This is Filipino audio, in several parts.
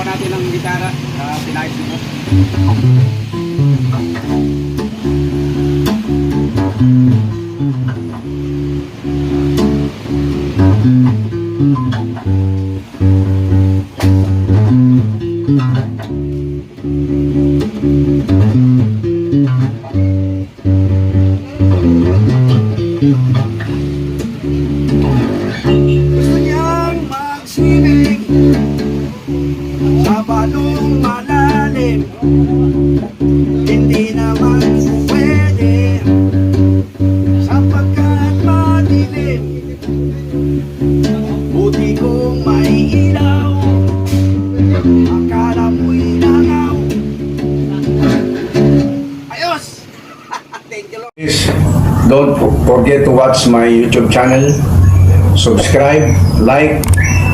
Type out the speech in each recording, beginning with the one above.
Natin ng gitara. Uh, pinayos mo. Buti kong may ilaw Akala mo'y langaw Ayos! Thank you Lord Please don't forget to watch my YouTube channel, subscribe, like,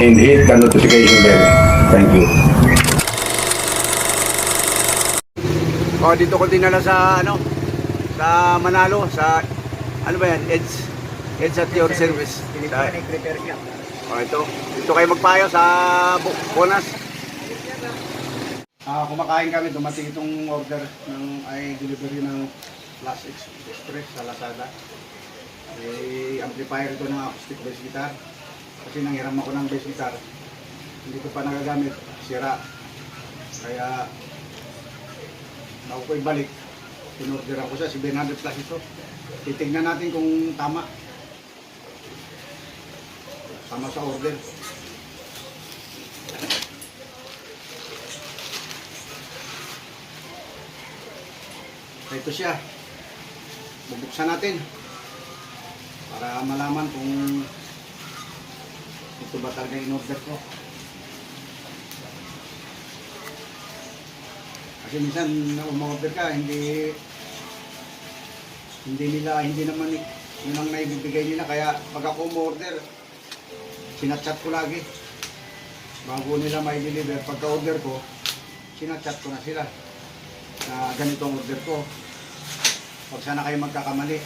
and hit the notification bell. Thank you. Oh, dito ko dinala sa ano sa Manalo sa ano ba yan? Edge Edge at your service. Sa, oh, ito. Dito kayo magpayo sa Bonas. Ah, kumakain kami, dumating itong order ng ay delivery ng Plus Ex- Express sa Lazada. Eh, amplifier ito ng acoustic bass guitar. Kasi nanghiram ako ng bass guitar. Hindi ko pa nagagamit, sira. Kaya Bago ko ibalik, pinorder ako siya, 700 plus ito. Titignan natin kung tama. Tama sa order. Ito siya. Bubuksan natin. Para malaman kung ito ba talaga in-order ko. Kasi minsan na umorder ka, hindi hindi nila, hindi naman yun ang naibibigay nila. Kaya pag ako umorder, sinachat ko lagi. Bago nila may deliver, pagka order ko, sinachat ko na sila na ganito ang order ko. Huwag sana kayo magkakamali.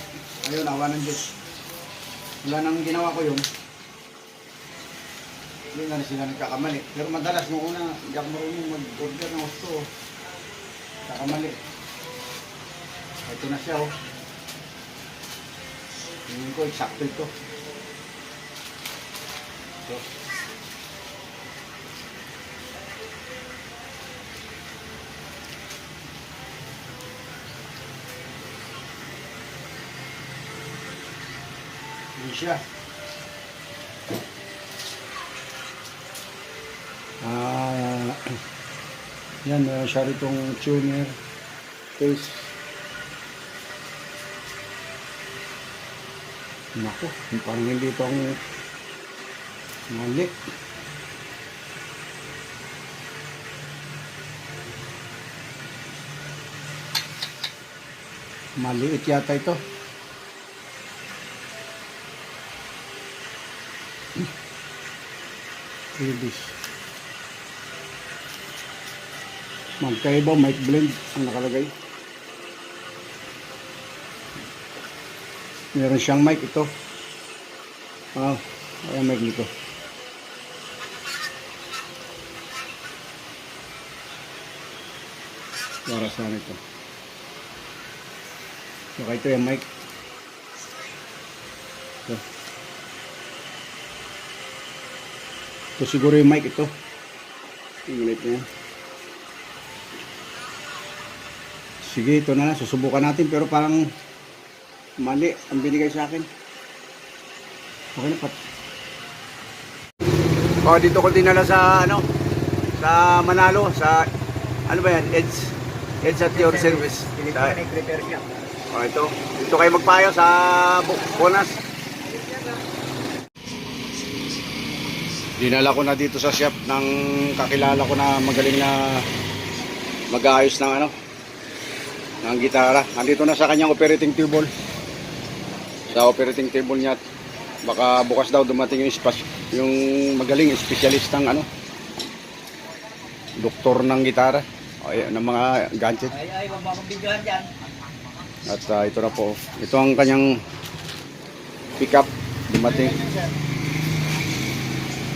Ayun, awa ng Diyos. Wala nang ginawa ko yun. Hindi na sila nagkakamali. Pero madalas, nung una, hindi ako marunong mag-order ng gusto. Kakamali. Ito na siya, oh. Tingin ko, eksakto ito. Ito. Yun siya. Ah, yan, uh, siya itong tuner case. Nako, parang hindi itong mali. Maliit yata ito. Ibis. Magkaiba, mic blend ang nakalagay. Meron siyang mic ito. Ah, ay mic nito. Para saan ito? Saka ito yung mic. Ito. Ito siguro yung mic ito. Ito yan. Sige, ito na lang. Susubukan natin pero parang mali ang binigay sa akin. Okay na pat. Oh, dito ko dinala sa ano sa Manalo sa ano ba yan? Edge Edge at your service. Sa, oh, ito. Dito kayo magpayo sa Bonas. Dinala ko na dito sa shop ng kakilala ko na magaling na mag-aayos ng ano ng gitara. Nandito na sa kanyang operating table. Sa operating table niya baka bukas daw dumating yung spas yung magaling espesyalistang ano doktor ng gitara ayan, ng mga gadget Ay, ay, mababigyan dyan. at ah, ito na po ito ang kanyang pickup dumating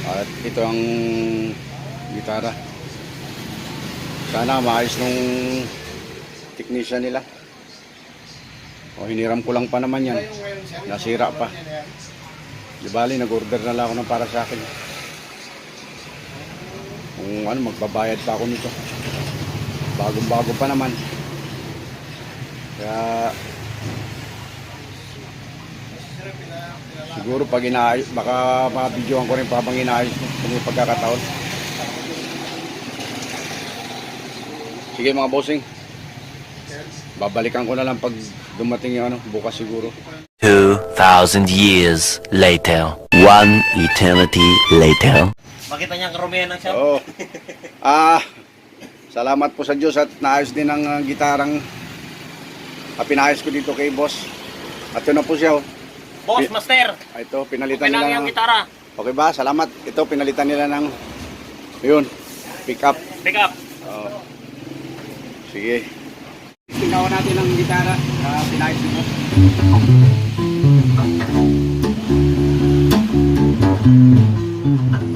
at ito ang gitara Sana maayos nung technician nila. O hiniram ko lang pa naman yan. Nasira pa. Di bali, nag-order na lang ako ng para sa akin. Kung ano, magbabayad pa ako nito. Bagong-bago pa naman. Kaya siguro pag inaayos, baka mabidyohan ko rin pa habang inaayos kung may pagkakataon. Sige mga bossing. Babalikan ko na lang pag dumating yung ano, bukas siguro. 2,000 years later. One eternity later. Makita niya ang karumihan ng shop. Oo. Ah, Salamat po sa Diyos at naayos din ang uh, gitarang uh, pinayos ko dito kay boss. At yun na po siya. Oh. Boss, Pi master! Ah, ito, pinalitan okay nila. Okay ng... gitara. Okay ba? Salamat. Ito, pinalitan nila ng yun, pick up. Pick up. Oh. Sige. Tingnan natin ang gitara. Uh, pinayos ni boss. Thank you.